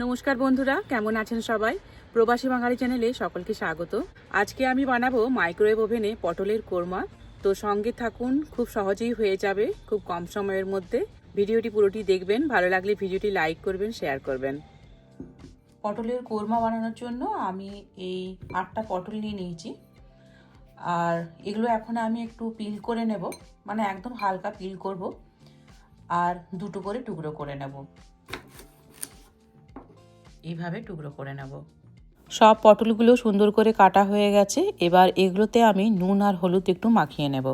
নমস্কার বন্ধুরা, কেমন আছেন সবাই? প্রবাসী বাঙালি চ্যানেলে সকলকে স্বাগত। আজকে আমি বানাবো মাইক্রোওয়েভ ওভেনে পটলের কোরমা। তো সঙ্গে থাকুন, খুব সহজেই হয়ে যাবে, খুব কম সময়ের মধ্যে। ভিডিওটি পুরোটি দেখবেন, ভালো লাগলে ভিডিওটি লাইক করবেন, শেয়ার করবেন। পটলের কোরমা বানানোর জন্য আমি এই আটটা পটল নিয়ে নিয়েছি। আর এগুলো এখন আমি একটু পিল করে নেব মানে একদম হালকা পিল করব। আর দুটো করে টুকরো করে নেব। এইভাবে টুকরো করে নেব। সব পটলগুলো সুন্দর করে কাটা হয়ে গেছে এবার এগুলোতে আমি নুন আর হলুদ একটু মাখিয়ে নেব।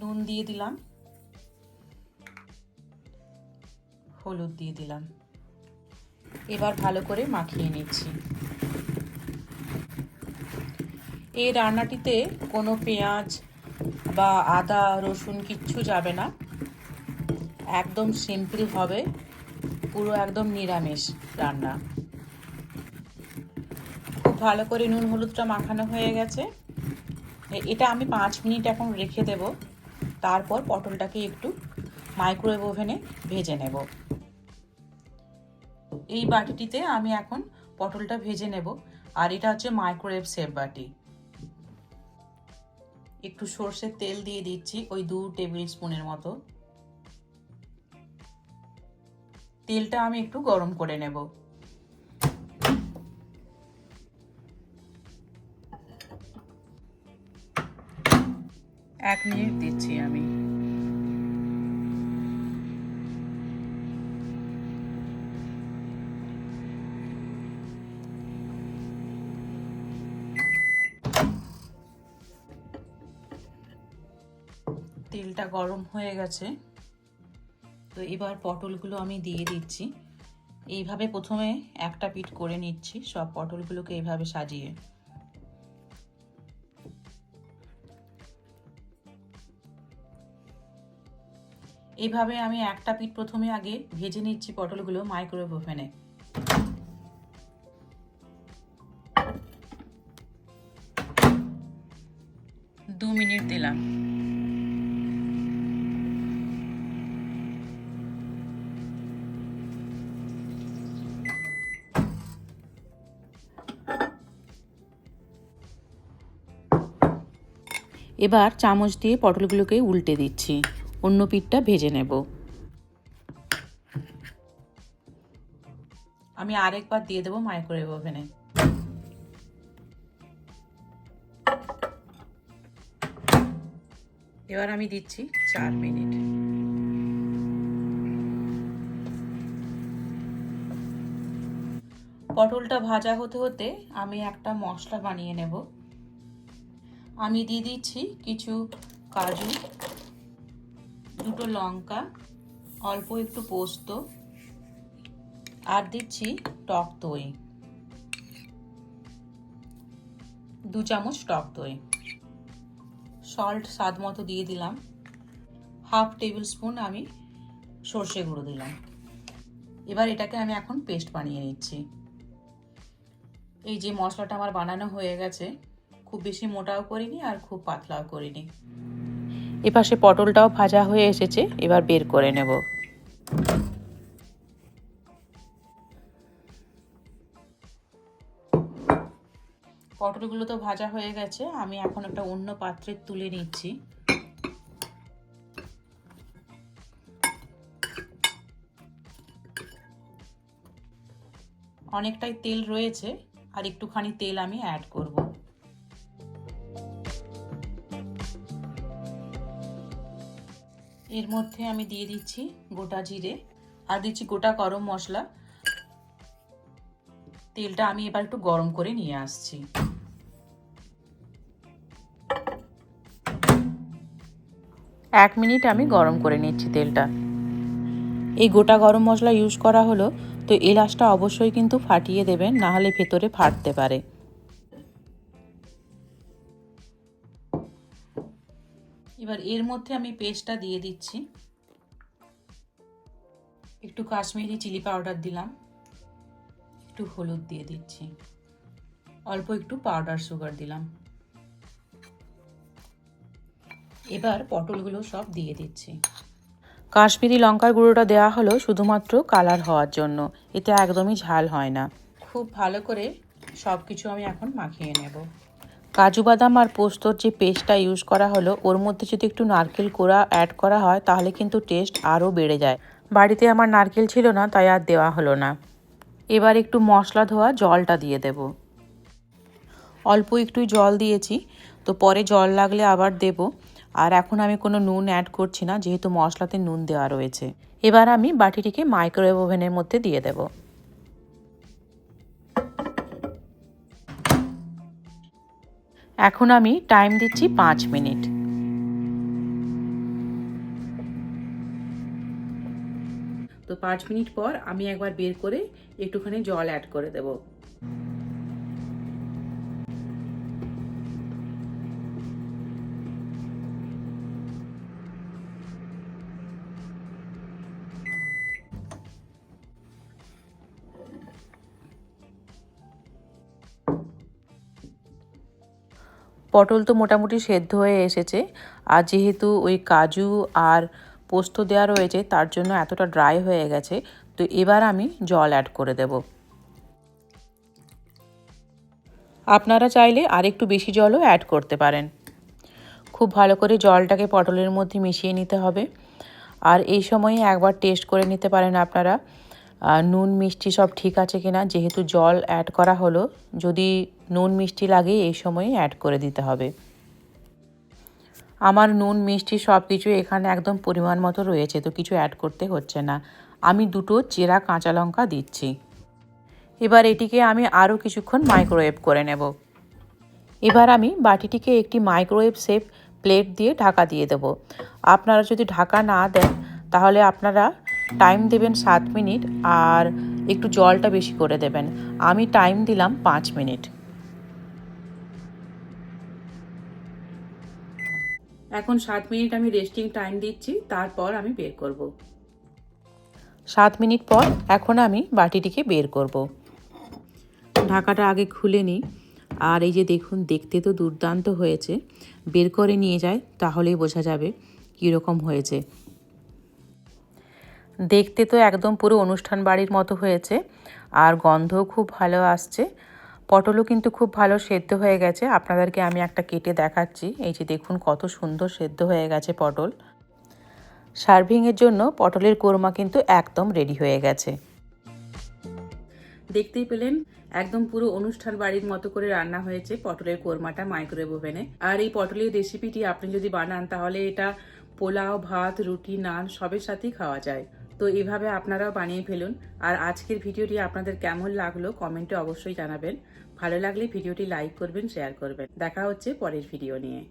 নুন দিয়ে দিলাম। হলুদ দিয়ে দিলাম। এবার ভালো করে মাখিয়ে নিচ্ছি। এই রান্নাটিতে কোনো পেঁয়াজ বা আদা রসুন কিচ্ছু যাবে না। একদম সিম্পল হবে। পুরো একদম নিরামিষ রান্না। খুব ভালো করে নুন হলুদটা মাখানো হয়ে গেছে। এটা আমি পাঁচ মিনিট এখন রেখে দেব। তারপর পটলটাকে একটু মাইক্রোওয়েভ ওভেনে ভেজে নেব। এই বাটিটিতে আমি এখন পটলটা ভেজে নেব। আর এটা হচ্ছে মাইক্রোওয়েভ সেভ বাটি। একটু সর্ষের তেল দিয়ে দিচ্ছি ওই দু টেবিল স্পুনের মতো। তেলটা আমি একটু গরম করে নেব। এক মিনিট দিচ্ছি আমি। তেলটা গরম হয়ে গেছে। তো এবার পটলগুলো আমি দিয়ে দিচ্ছি। এইভাবে প্রথমে একটা পিঠ করে নিচ্ছি, সব পটলগুলোকে এইভাবে সাজিয়ে। এইভাবে আমি একটা পিঠ প্রথমে আগে ভেজে নিচ্ছি পটলগুলো মাইক্রোওয়েভ ওভেনে দু মিনিট দিলাম। এবার চামচ দিয়ে পটলগুলোকে উল্টে দিচ্ছি। অন্য পিঠটা ভেজে নেব। আমি আরেকবার দিয়ে দেবো মাইক্রোওয়েভ ওভেনে। এবার আমি দিচ্ছি চার মিনিট। পটলটা ভাজা হতে হতে আমি একটা মশলা বানিয়ে নেব। আমি দিয়ে দিচ্ছি কিছু কাজু, দুটো লঙ্কা, অল্প একটু পোস্ত, আর দিচ্ছি টক দই। দু চামচ টক দই। সল্ট স্বাদ মতো দিয়ে দিলাম। হাফ টেবিল স্পুন আমি সর্ষে গুঁড়ো দিলাম। এবার এটাকে আমি এখন পেস্ট বানিয়ে নিচ্ছি। এই যে মশলাটা আমার বানানো হয়ে গেছে খুব বেশি মোটাও করিনি আর খুব পাতলাও করিনি। এপাশে পটলটাও ভাজা হয়ে এসেছে এবার বের করে নেব। পটলগুলো তো ভাজা হয়ে গেছে আমি এখন একটা অন্য পাত্রে তুলে নিচ্ছি। অনেকটাই তেল রয়েছে আর একটুখানি তেল আমি অ্যাড করব। এর মধ্যে আমি দিয়ে দিচ্ছি গোটা জিরে আর দিচ্ছি গোটা গরম মশলা। তেলটা আমি এবার একটু গরম করে নিয়ে আসছি। এক মিনিট আমি গরম করে নিচ্ছি তেলটা। এই গোটা গরম মশলা ইউজ করা হলো, তো এলাচটা অবশ্যই কিন্তু ফাটিয়ে দেবেন, না হলে ভেতরে ফাটতে পারে। এবার এর মধ্যে আমি পেস্টটা দিয়ে দিচ্ছি। একটু কাশ্মীরি চিলি পাউডার দিলাম। একটু হলুদ দিয়ে দিচ্ছি। অল্প একটু পাউডার সুগার দিলাম। এবার পটলগুলো সব দিয়ে দিচ্ছি। কাশ্মীরি লঙ্কার গুঁড়োটা দেওয়া হলো শুধুমাত্র কালার হওয়ার জন্য। এতে একদমই ঝাল হয় না। খুব ভালো করে সব কিছু আমি এখন মাখিয়ে নেব। কাজু বাদাম আর পোস্তর যে পেস্টটা ইউজ করা হলো, ওর মধ্যে যদি একটু নারকেল কোড়া অ্যাড করা হয়, তাহলে কিন্তু টেস্ট আরও বেড়ে যায়। বাড়িতে আমার নারকেল ছিল না, তাই আর দেওয়া হলো না। এবার একটু মশলা ধোয়া, জলটা দিয়ে দেব। অল্প একটু জল দিয়েছি, তো পরে জল লাগলে আবার দেব। আর এখন আমি কোনো নুন অ্যাড করছি না, যেহেতু মশলাতে নুন দেওয়া রয়েছে। এবার আমি বাটিটিকে মাইক্রোওয়েভ ওভেনের মধ্যে দিয়ে দেব। এখন আমি টাইম দিচ্ছি পাঁচ মিনিট। তো পাঁচ মিনিট পর আমি একবার বের করে একটুখানি জল অ্যাড করে দেব। পটল তো মোটামুটি সেদ্ধ হয়ে এসেছে। আর যেহেতু ওই কাজু আর পোস্ত দেওয়া রয়েছে, তার জন্য এতটা ড্রাই হয়ে গেছে। তো এবার আমি জল অ্যাড করে দেব। আপনারা চাইলে আর একটু বেশি জলও অ্যাড করতে পারেন। খুব ভালো করে জলটাকে পটলের মধ্যে মিশিয়ে নিতে হবে। আর এই সময়ে একবার টেস্ট করে নিতে পারেন আপনারা। নুন, মিষ্টি সব ঠিক আছে কিনা, যেহেতু জল অ্যাড করা হলো, যদি নুন, মিষ্টি লাগে, এই সময়ে অ্যাড করে দিতে হবে। আমার নুন, মিষ্টি সব কিছু এখানে একদম পরিমাণ মতো রয়েছে, তো কিছু অ্যাড করতে হচ্ছে না। আমি দুটো চেরা কাঁচা লঙ্কা দিচ্ছি। এবার এটিকে আমি আরও কিছুক্ষণ মাইক্রোওয়েভ করে নেব। এবার আমি বাটিটিকে একটি মাইক্রোওয়েভ সেফ প্লেট দিয়ে ঢাকা দিয়ে দেব। আপনারা যদি ঢাকা না দেন, তাহলে আপনারা টাইম দেবেন সাত মিনিট আর একটু জলটা বেশি করে দেবেন। আমি টাইম দিলাম পাঁচ মিনিট। এখন সাত মিনিট আমি রেস্টিং টাইম দিচ্ছি, তারপর আমি বের করব। সাত মিনিট পর এখন আমি বাটিটিকে বের করব। ঢাকাটা আগে খুলে নিই। আর এই যে দেখুন, দেখতে তো দুর্দান্ত হয়েছে। বের করে নিয়ে যায় তাহলেই বোঝা যাবে কীরকম হয়েছে। দেখতে তো একদম পুরো অনুষ্ঠান বাড়ির মতো হয়েছে। আর গন্ধও খুব ভালো আসছে। পটলও কিন্তু খুব ভালো সেদ্ধ হয়ে গেছে। আপনাদেরকে আমি একটা কেটে দেখাচ্ছি। এই যে দেখুন কত সুন্দর সেদ্ধ হয়ে গেছে পটল। সার্ভিংয়ের জন্য পটলের কোরমা কিন্তু একদম রেডি হয়ে গেছে। দেখতেই পেলেন, একদম পুরো অনুষ্ঠান বাড়ির মতো করে রান্না হয়েছে পটলের কোরমাটা মাইক্রোওয়েভ ওভেনে আর এই পটলের রেসিপিটি আপনি যদি বানান, তাহলে এটা পোলাও, ভাত, রুটি, নান সবের সাথেই খাওয়া যায়। তো এভাবে আপনারাও বানিয়ে ফেলুন। আর আজকের ভিডিওটি আপনাদের কেমন লাগল কমেন্টে অবশ্যই জানাবেন। ভালো লাগলে ভিডিওটি লাইক করবেন, শেয়ার করবেন। দেখা হচ্ছে পরের ভিডিও নিয়ে।